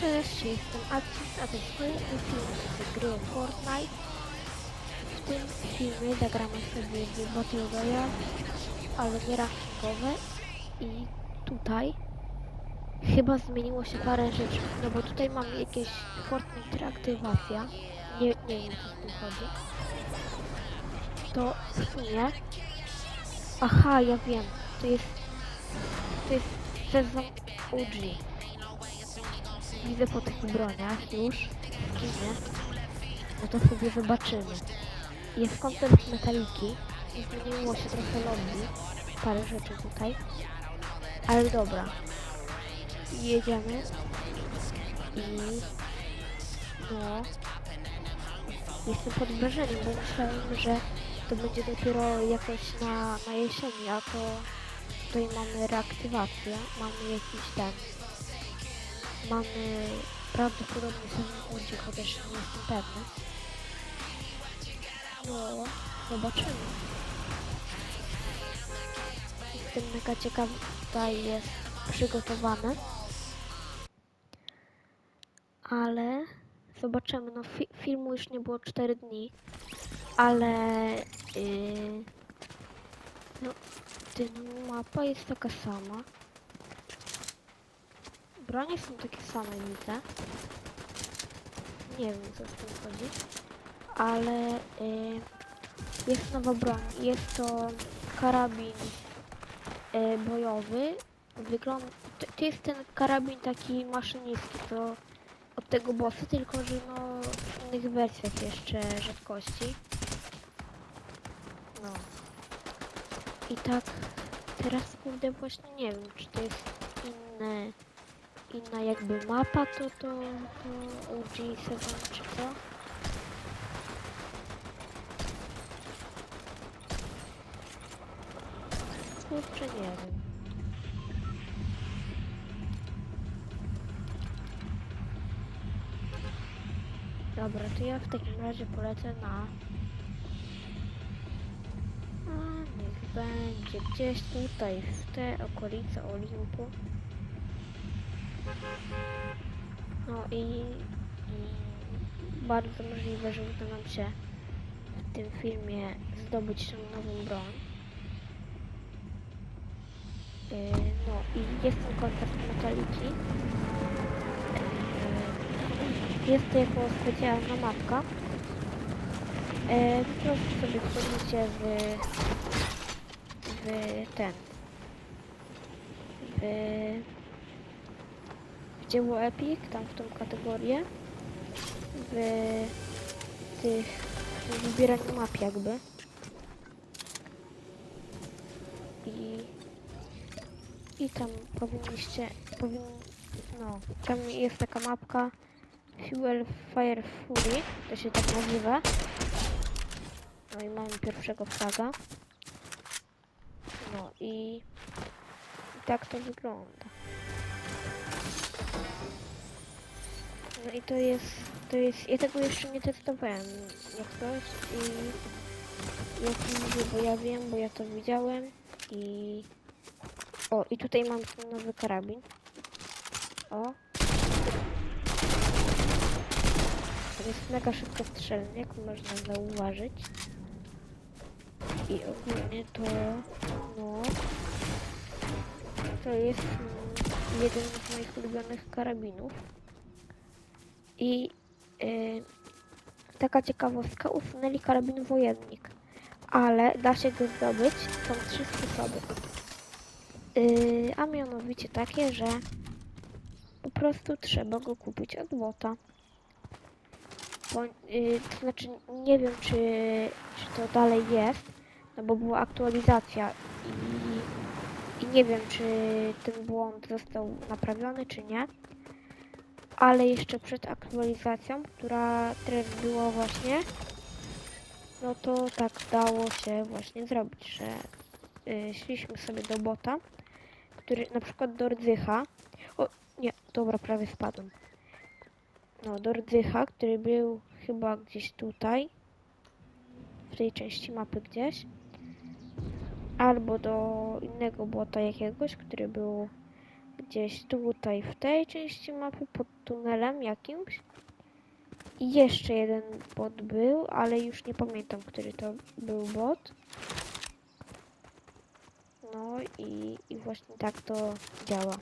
Cześć, jestem Adsis, a to jest kolejny film z gry Fortnite. W tym filmie zagramy sobie w Battle Royale, ale nie rankingowe. I tutaj chyba zmieniło się parę rzeczy, no bo tutaj mamy jakieś Fortnite reaktywacja. Nie, nie wiem co z tym chodzi. To w sumie... Aha, ja wiem, to jest... To jest sezon OG. Widzę po tych broniach już skinie. No to sobie zobaczymy. Jest kontent metaliki. Zmieniło się trochę lobby. Parę rzeczy tutaj. Ale dobra. Jedziemy. I... No... Jestem pod wrażeniem, bo myślałem, że to będzie dopiero jakoś na, na jesieni, a to tutaj mamy reaktywację, mamy jakiś ten mamy prawdopodobnie sezon Udzi, chociaż nie jestem pewny. No, zobaczymy. Jestem mega ciekawy, tutaj jest przygotowany. Ale zobaczymy, no fi filmu już nie było 4 dni, ale yy, no, ty, mapa jest taka sama. Bronie są takie same, widzę. Nie wiem, co z tym chodzi. Ale y, jest nowa broń. Jest to karabin y, bojowy. Wygląda... To, to jest ten karabin taki maszynicki, to od tego bossa, tylko że no w innych wersjach jeszcze rzadkości. No. I tak teraz kurde właśnie nie wiem, czy to jest inne inna jakby mapa, to to, to OG7 czy co? Kurczę, nie wiem. Dobra, to ja w takim razie polecę na... A, niech będzie gdzieś tutaj, w te okolice Olimpu. No i, bardzo możliwe, że uda nam się w tym filmie zdobyć tą nową broń. Yy, no i jest ten kontakt metaliki. Yy, jest to jako specjalna mapka. Yy, po prostu sobie wchodzicie w, w ten w dzieło Epic, tam w tą kategorię, w tych w map jakby. I, i tam powinniście, powin, no, tam jest taka mapka Fuel Fire Fury, to się tak nazywa. No i mamy pierwszego fraga. No i tak to wygląda. No i to jest, to jest, ja tego jeszcze nie testowałem jak coś i jak mówię, bo ja wiem, bo ja to widziałem i o, i tutaj mam ten nowy karabin. O. To jest mega szybko strzelny, jak można zauważyć. I ogólnie to, no, to jest jeden z moich ulubionych karabinów. I yy, taka ciekawostka, usunęli karabin wojennik, ale da się go zdobyć. Są trzy sposoby. Yy, a mianowicie takie, że po prostu trzeba go kupić od bota. Bo, yy, to znaczy nie wiem czy, czy to dalej jest, no bo była aktualizacja i, i nie wiem czy ten błąd został naprawiony czy nie ale jeszcze przed aktualizacją, która teraz była właśnie, no to tak dało się właśnie zrobić, że y, szliśmy sobie do bota, który na przykład do rdzycha, o nie, dobra, prawie spadłem, no do rdzycha, który był chyba gdzieś tutaj, w tej części mapy gdzieś, albo do innego bota jakiegoś, który był gdzieś tutaj w tej części mapy, pod tunelem jakimś. I jeszcze jeden bot był, ale już nie pamiętam, który to był bot. No i, i właśnie tak to działa.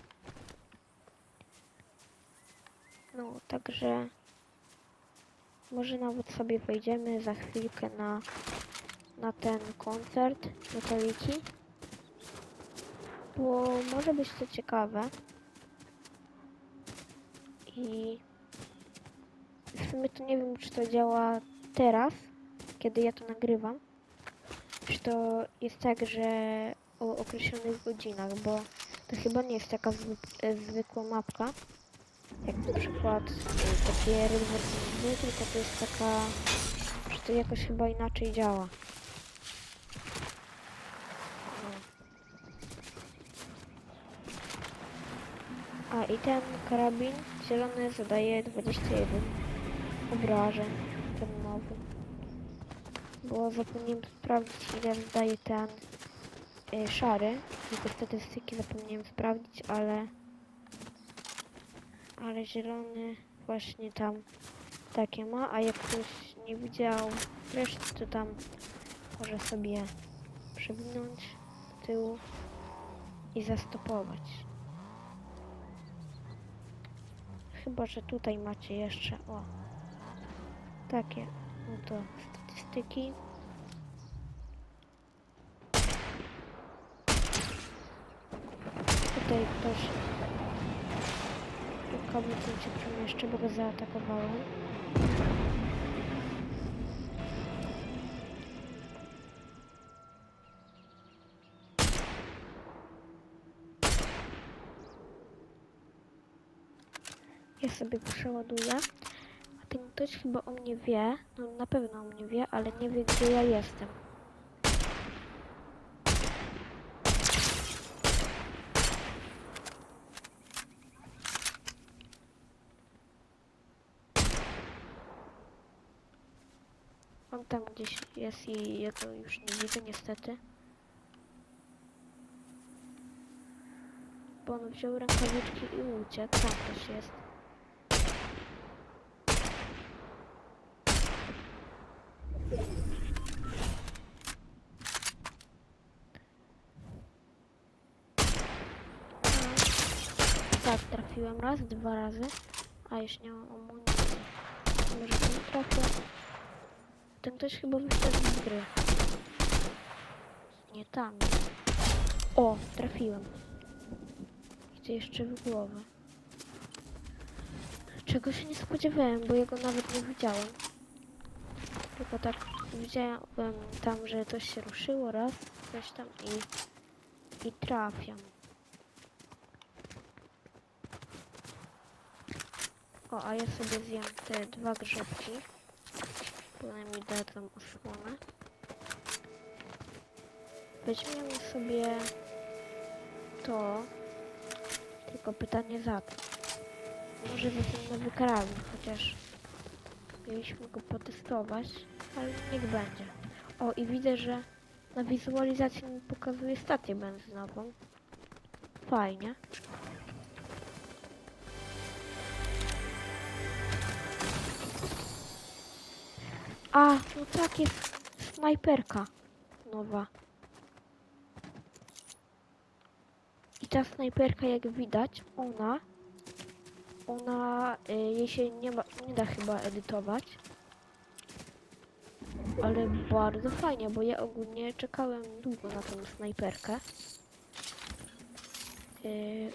No, także może nawet sobie wejdziemy za chwilkę na, na ten koncert Metaliki. Bo może być to ciekawe. I w sumie to nie wiem, czy to działa teraz, kiedy ja to nagrywam. Czy to jest tak, że o określonych godzinach, bo to chyba nie jest taka zwyk- zwykła mapka. Jak na przykład y, takie vs. Blue, tylko to jest taka, że to jakoś chyba inaczej działa. No. A i ten karabin zielony zadaje 21 obrażeń, ten nowy. Bo zapomniałem sprawdzić ile zdaje ten y, szary. Te statystyki zapomniałem sprawdzić, ale ale zielony właśnie tam takie ma, a jak ktoś nie widział reszty, to tam może sobie przewinąć do tyłu i zastopować. Chyba, że tutaj macie jeszcze, o, takie oto statystyki. Tutaj ktoś Kobietę się przemieszczę, bo go zaatakowałem. Ja sobie przeładuję. A ten ktoś chyba o mnie wie, no na pewno o mnie wie, ale nie wie gdzie ja jestem. On tam gdzieś jest i ja go już nie widzę niestety. Bo on wziął rękawiczki i uciekł. Tam też jest. No. Tak, trafiłem raz, dwa razy. A już nie mam amunicji. Może to nie trafię. Ten ktoś chyba wyszedł z gry. Nie tam. O, trafiłem. Idzie jeszcze w głowę. Czego się nie spodziewałem, bo jego nawet nie widziałem. Tylko tak widziałem tam, że coś się ruszyło raz, coś tam i, i trafiam. O, a ja sobie zjem te dwa grzybki. Potem mi dadzą osłonę. Weźmiemy sobie to. Tylko pytanie za to. Może ten nowy karabin, chociaż mieliśmy go potestować, ale niech będzie. O i widzę, że na wizualizacji mi pokazuje stację benzynową. Fajnie. A, no tak jest snajperka nowa. I ta snajperka jak widać, ona ona y, jej się nie, ma, nie da chyba edytować. Ale bardzo fajnie, bo ja ogólnie czekałem długo na tą snajperkę. Y,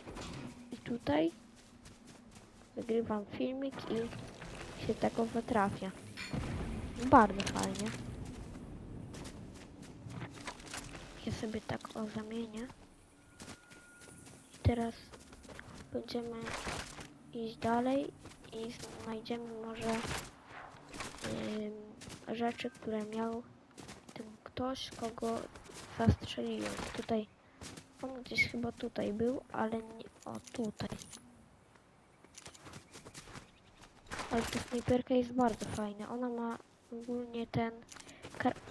I tutaj wygrywam filmik i się takowe trafia. Bardzo fajnie. Ja sobie tak o zamienię. I teraz będziemy iść dalej i znajdziemy może rzeczy, które miał ten ktoś, kogo zastrzeliłem. Tutaj, on gdzieś chyba tutaj był, ale nie, o tutaj. Ale ta snajperka jest bardzo fajna. Ona ma ogólnie ten...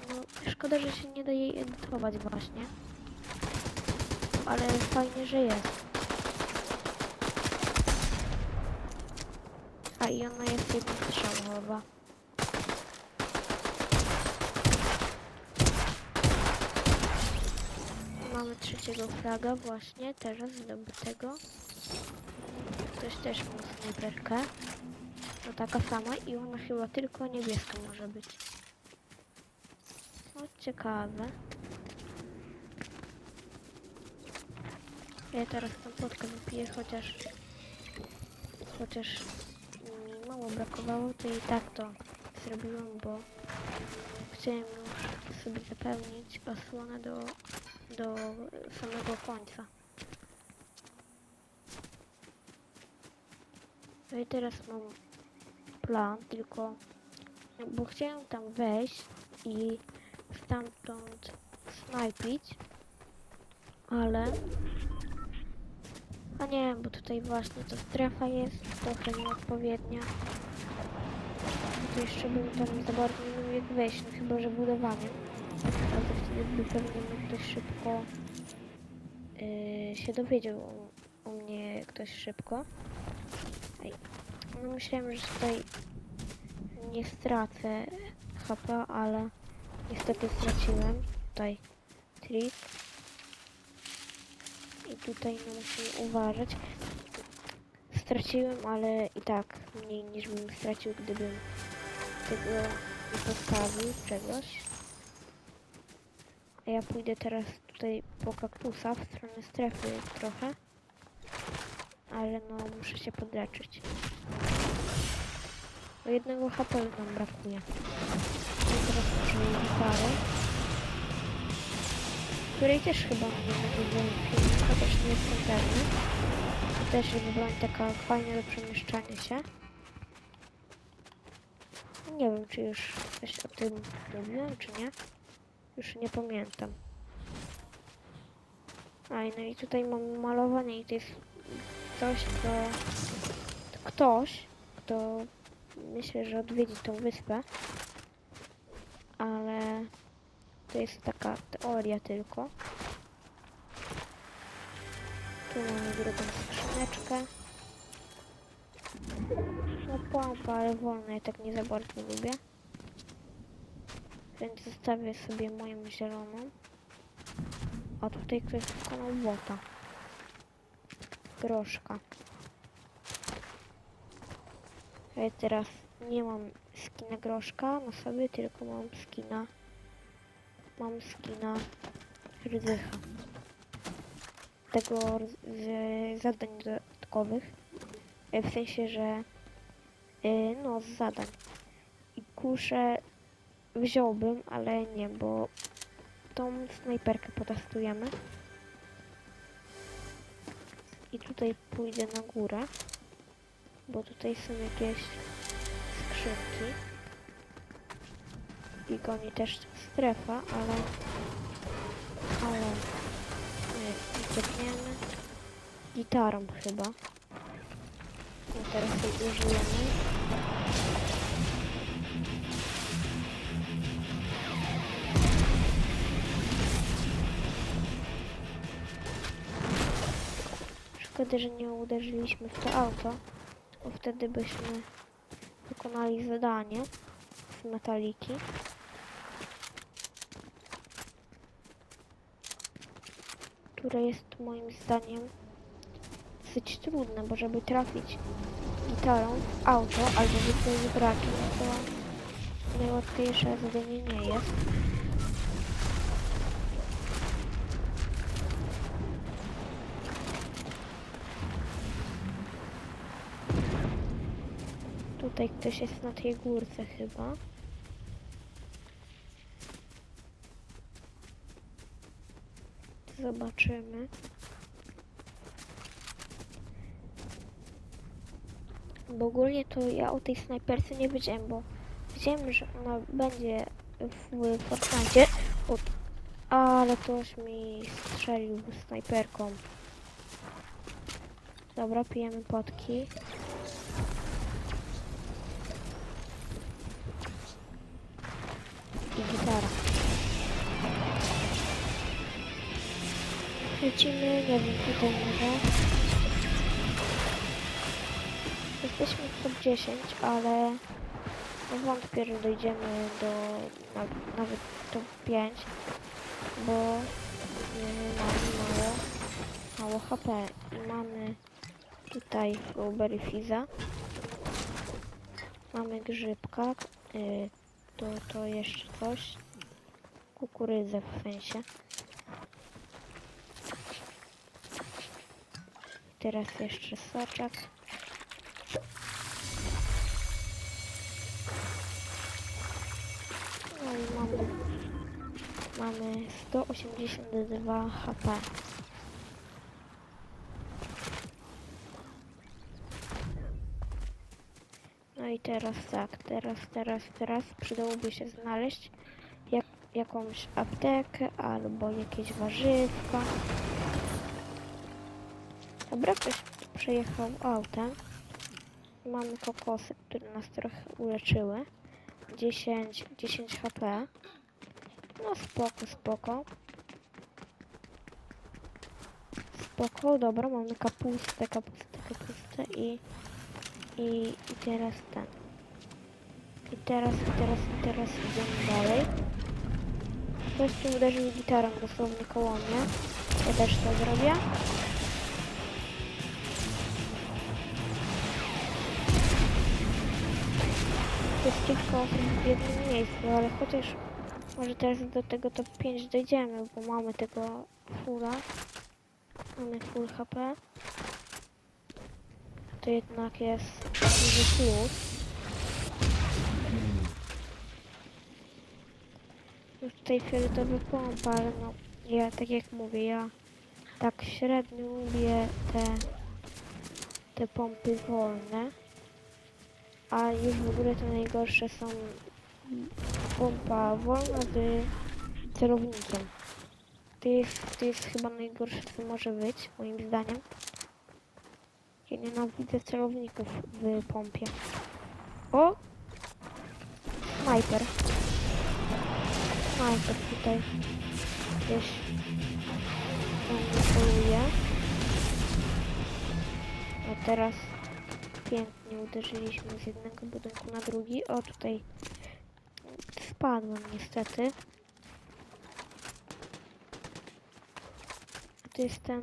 No, szkoda, że się nie da jej edytować właśnie. Ale fajnie, że jest. i ona jest jednostrzałowa. Mamy trzeciego fraga właśnie, teraz zdobytego. Ktoś też ma snajperkę. No taka sama i ona chyba tylko niebieska może być. No ciekawe. Ja teraz tą potkę wypiję, chociaż chociaż mi mało brakowało, to i tak to zrobiłam, bo chciałem już sobie zapełnić osłonę do, do samego końca. No i teraz mam plan, tylko bo chciałem tam wejść i stamtąd snajpić, ale a nie, bo tutaj właśnie to strefa jest trochę nieodpowiednia. To jeszcze bym tam za bardzo nie mógł jak wejść, no chyba że budowaniem. Ale wtedy by pewnie mógł ktoś szybko yy, się dowiedział o, o mnie ktoś szybko. Ej. No myślałem, że tutaj nie stracę HP, ale niestety straciłem. Tutaj trik. I tutaj no musimy uważać. Straciłem, ale i tak mniej niż bym stracił, gdybym tego nie postawił czegoś. A ja pójdę teraz tutaj po kaktusa w stronę strefy trochę. Ale no muszę się podleczyć. Do jednego HP nam brakuje. I teraz użyję gitary. Której też chyba nie nagrywałem filmu, chociaż nie jestem pewny. Też jest broń taka fajna do przemieszczania się. Nie wiem, czy już coś o tym mówiłem, czy nie. Już nie pamiętam. A no i tutaj mam malowanie i to jest coś, co... Ktoś, kto myślę, że odwiedzi tą wyspę. Ale to jest taka teoria tylko. Tu mamy drugą skrzyneczkę. No pompa, ale wolna, ja tak nie za bardzo lubię. Więc zostawię sobie moją zieloną. A tutaj ktoś wykonał bota. Groszka. Ja teraz nie mam skina groszka na sobie, tylko mam skina mam skina Rydzycha. Tego z zadań dodatkowych. E, W sensie, że e, no z zadań. I kuszę wziąłbym, ale nie, bo tą snajperkę potestujemy. I tutaj pójdę na górę, bo tutaj są jakieś skrzynki i goni też strefa, ale ale nie, uciekniemy gitarą chyba. No teraz jej użyjemy. Szkoda, że nie uderzyliśmy w to auto, bo wtedy byśmy wykonali zadanie z metaliki. które jest moim zdaniem dosyć trudne, bo żeby trafić gitarą w auto albo wypełnić braki, no to najłatwiejsze zadanie nie jest. Tutaj ktoś jest na tej górce chyba. Zobaczymy. Bo ogólnie to ja o tej snajperce nie wiedziałem, bo wiedziałem, że ona będzie w Fortnite. Ale ktoś mi strzelił snajperką. Dobra, pijemy potki. I gitara. Lecimy, nie wiem, tutaj może. Jesteśmy top 10, ale no wątpię, że dojdziemy do na, nawet top 5, bo mamy mało, mało HP i mamy tutaj Flowberry Fiza, mamy grzybka, yy, to, to jeszcze coś, kukurydzę w sensie. Teraz jeszcze soczek. No i mamy, mamy 182 HP. No i teraz tak, teraz, teraz, teraz przydałoby się znaleźć jak, jakąś aptekę albo jakieś warzywka. Dobra, ktoś przejechał autem. Mamy kokosy, które nas trochę uleczyły. 10, 10 HP. No spoko, spoko. Spoko, dobra, mamy kapustę, kapustę, kapustę i, i, teraz ten. I teraz, i teraz, i teraz idziemy dalej. Tu uderzył gitarą dosłownie koło mnie. Ja też to zrobię. jest kilka osób w jednym miejscu, ale chociaż może teraz do tego top 5 dojdziemy, bo mamy tego fulla. Mamy full HP. To jednak jest duży plus. Już tutaj fioletowy pompa, ale no ja tak jak mówię, ja tak średnio lubię te, te pompy wolne. A już w ogóle to najgorsze są pompa wolna z celownikiem. To jest, to jest chyba najgorsze co może być, moim zdaniem. Ja nienawidzę celowników w pompie. O! Snajper. Snajper tutaj gdzieś mnie poluje. A teraz pięknie uderzyliśmy z jednego budynku na drugi. O, tutaj spadłem niestety. To jest ten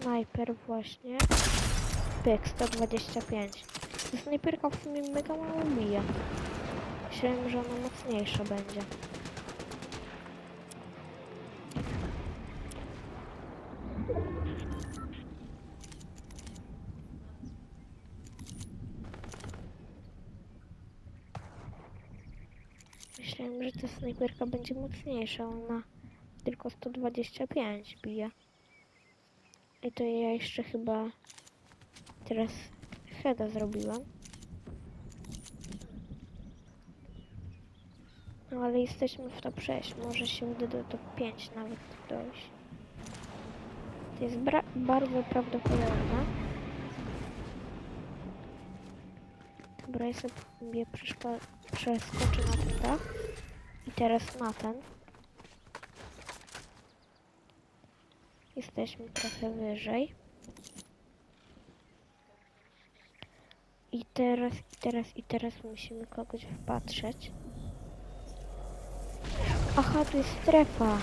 snajper właśnie. Pyk, 125. Ta snajperka w sumie mega mało bije. Myślałem, że ona mocniejsza będzie. Myślałem, że ta snajperka będzie mocniejsza, ona tylko 125 bije. I to ja jeszcze chyba teraz heada zrobiłam. No ale jesteśmy w top 6, może się uda do top 5 nawet dojść. To jest bardzo prawdopodobne. Dobra, ja sobie przeskoczę na ten dach. I teraz na ten. Jesteśmy trochę wyżej. I teraz, i teraz, i teraz musimy kogoś wpatrzeć. Aha, tu jest strefa.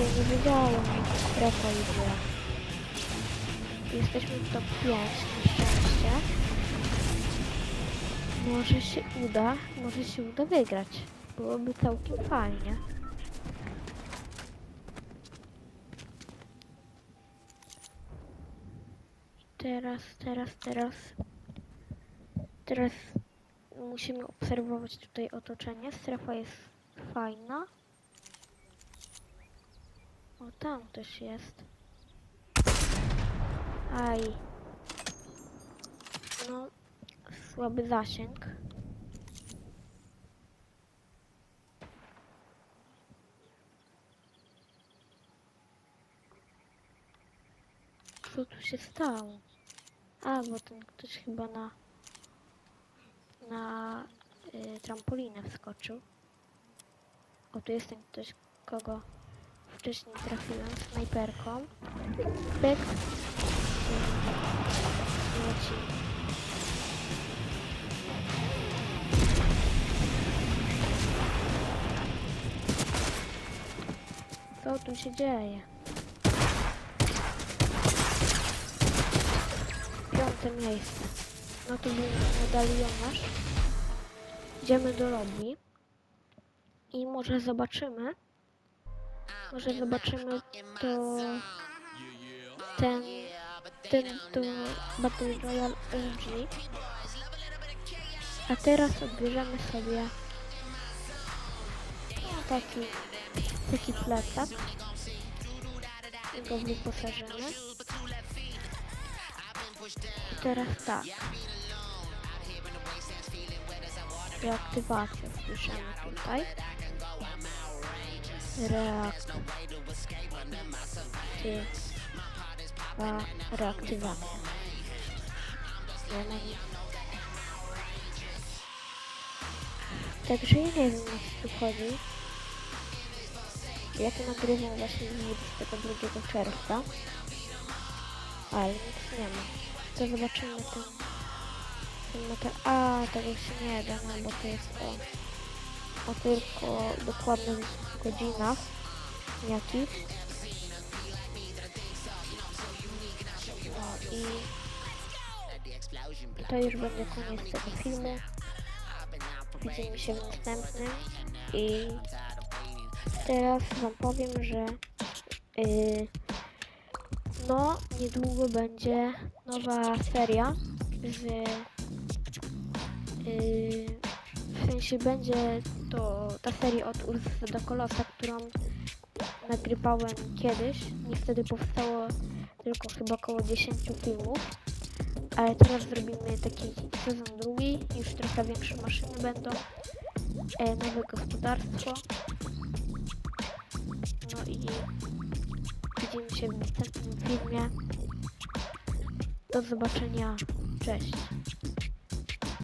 Ja nie wiedziałem, że to strefa idzie. Jesteśmy w top 5 na szczęście. Może się uda, może się uda wygrać. Byłoby całkiem fajnie. Teraz, teraz, teraz. Teraz musimy obserwować tutaj otoczenie. Strefa jest fajna. O, tam też jest. Aj. No, słaby zasięg. Co tu się stało? A, bo ten ktoś chyba na na y, trampolinę wskoczył. O, tu jest ten ktoś, kogo wcześniej trafiłem snajperką. Pyk. Leci. Co tu się dzieje? Piąte miejsce. No to był medalionaż. Idziemy do lobby. I może zobaczymy. Może zobaczymy to... Ten... Ten to Battle Royale LG. A teraz odbierzemy sobie no, taki, taki plecak. I go wyposażymy. I teraz tak. Reaktywację wpiszemy tutaj. Reaktywa... Reaktywacja. Także ja nie wiem o co tu chodzi. Ja to nagrywam właśnie 22 czerwca. Ale nic nie ma. To zobaczymy ten... ten. A, tego się nie da, no bo to jest o... O tylko dokładnych godzinach. Jakichś. No i... To już będzie koniec tego filmu. Widzimy się w następnym i teraz wam powiem, że yy, no niedługo będzie nowa seria z w sensie będzie to ta seria od Ursa do Kolosa, którą nagrywałem kiedyś. Niestety powstało tylko chyba około 10 filmów. Ale teraz zrobimy taki sezon drugi, już trochę większe maszyny będą, e, nowe gospodarstwo. No i widzimy się w następnym filmie. Do zobaczenia, cześć.